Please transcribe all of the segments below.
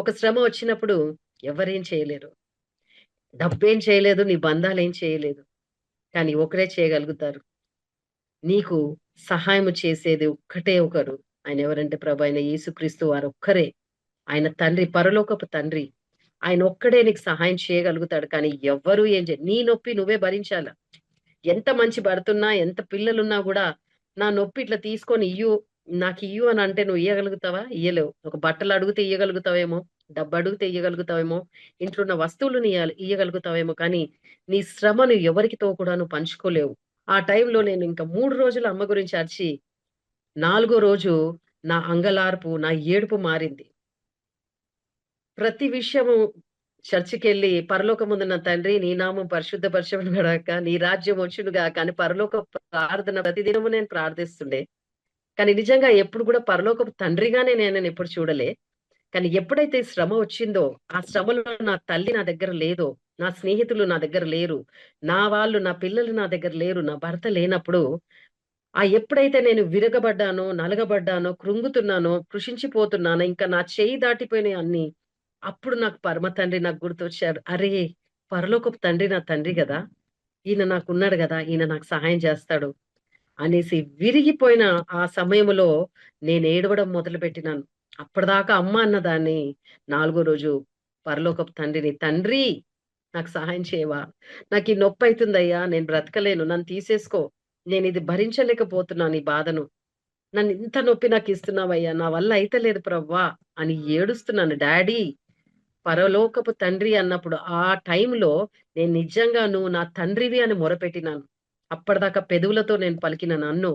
ఒక శ్రమ వచ్చినప్పుడు ఎవరేం చేయలేరు. డబ్బేం చేయలేదు. నీ బంధాలు ఏం చేయలేదు. కానీ ఒకరే చేయగలుగుతారు. నీకు సహాయము చేసేది ఒక్కటే ఒకరు. ఆయన ఎవరంటే ప్రభు అయిన యేసుక్రీస్తు వారొక్కరే. ఆయన తండ్రి పరలోకపు తండ్రి. ఆయన ఒక్కడే నీకు సహాయం చేయగలుగుతాడు. కానీ ఎవ్వరు ఏం చే నీ నొప్పి నువ్వే భరించాలా. ఎంత మంచి పడుతున్నా ఎంత పిల్లలున్నా కూడా నా నొప్పి ఇట్లా తీసుకొని ఇయ్యు, నాకు ఇయ్యు అని అంటే నువ్వు ఇయ్యగలుగుతావా? ఇయ్యలేవు. ఒక బట్టలు అడిగితే ఇయ్యగలుగుతావేమో, డబ్బు అడిగితే ఇయ్యగలుగుతావేమో, ఇంట్లో ఉన్న వస్తువులు ఇయ్యగలుగుతావేమో కానీ నీ శ్రమను ఎవరికితో కూడా నువ్వు పంచుకోలేవు. ఆ టైంలో నేను ఇంకా మూడు రోజులు అమ్మ గురించి అరిచి, నాలుగో రోజు నా అంగలార్పు, నా ఏడుపు మారింది. ప్రతి విషయము చర్చికెళ్ళి నా తండ్రి నీ నామం పరిశుద్ధపరచబడును గాక, నీ రాజ్యం వచ్చును గాక అని పరలోక ప్రార్థన ప్రతిదినము నేను ప్రార్థిస్తుండే. కానీ నిజంగా ఎప్పుడు కూడా పరలోకపు తండ్రిగానే నేను ఎప్పుడు చూడలే. కానీ ఎప్పుడైతే శ్రమ వచ్చిందో, ఆ శ్రమలో నా తల్లి నా దగ్గర లేదో, నా స్నేహితులు నా దగ్గర లేరు, నా వాళ్ళు, నా పిల్లలు నా దగ్గర లేరు, నా భర్త లేనప్పుడు, ఆ ఎప్పుడైతే నేను విరగబడ్డానో, నలగబడ్డానో, కృంగుతున్నానో, కృషించిపోతున్నానో, ఇంకా నా చేయి దాటిపోయినాయి అన్ని అప్పుడు నాకు పరమ తండ్రి నాకు గుర్తొచ్చారు అరే! పరలోకపు తండ్రి నా తండ్రి గదా! ఈయన నాకున్నాడు కదా ఈయన నాకు సహాయం చేస్తాడు. అనేసి విరిగిపోయిన ఆ సమయంలో నేను ఏడవడం మొదలుపెట్టినాను. అప్పటిదాకా అమ్మ అన్నదాన్ని నాలుగో రోజు పరలోకపు తండ్రిని, తండ్రి నాకు సహాయం చేయవా? నాకు ఈ నొప్పి అవుతుందయ్యా నేను బ్రతకలేను. నన్ను తీసేసుకో. నేను ఇది భరించలేకపోతున్నాను ఈ బాధను. నన్ను ఇంత నొప్పి నాకు ఇస్తున్నావయ్యా నా వల్ల అయితలేదు ప్రవ్వా! అని ఏడుస్తున్నాను. డాడీ పరలోకపు తండ్రి అన్నప్పుడు ఆ టైంలో నేను నిజంగా నువ్వు నా తండ్రివి అని మొరపెట్టినాను. అప్పటిదాకా పెదవులతో నేను పలికిన నన్ను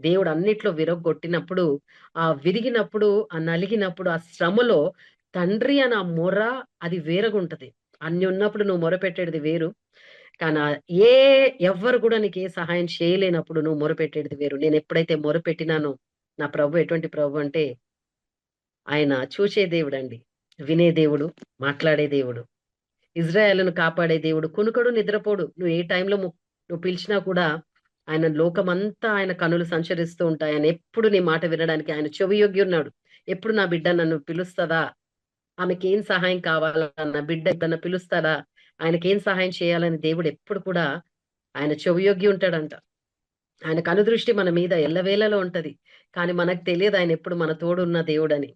దేవుడు అన్నిట్లో విరగ్గొట్టినప్పుడు, ఆ విరిగినప్పుడు, ఆ నలిగినప్పుడు, ఆ శ్రమలో తండ్రి అని ఆ మొర అది వేరగుంటది అన్ని ఉన్నప్పుడు నువ్వు మొరపెట్టేది వేరు. కానీ ఏ ఎవ్వరు కూడా నీకు ఏ సహాయం చేయలేనప్పుడు నువ్వు మొరపెట్టేది వేరు. నేను ఎప్పుడైతే మొరపెట్టినానో నా ప్రభు ఎటువంటి ప్రభు అంటే ఆయన చూచే దేవుడండి. వినే దేవుడు, మాట్లాడే దేవుడు. ఇజ్రాయేలును కాపాడే దేవుడు. కునుకడు, నిద్రపోడు. నువ్వు ఏ టైంలో నువ్వు పిలిచినా కూడా ఆయన లోకమంతా ఆయన కనులు సంచరిస్తూ ఉంటాయి. ఆయన ఎప్పుడు నీ మాట వినడానికి ఆయన చెవియొగ్యున్నాడు. ఎప్పుడు నా బిడ్డ నన్ను పిలుస్తదా? ఆమెకేం సహాయం కావాలన్న బిడ్డ ఎప్పుడన్నా పిలుస్తాడా? ఆయనకేం సహాయం చేయాలని దేవుడు ఎప్పుడు కూడా ఆయన చెవియొగ్గి ఉంటాడంట. ఆయన కనుదృష్టి మన మీద ఎల్లవేళలో ఉంటది. కానీ మనకు తెలియదు ఆయన ఎప్పుడు మన తోడున్న దేవుడని.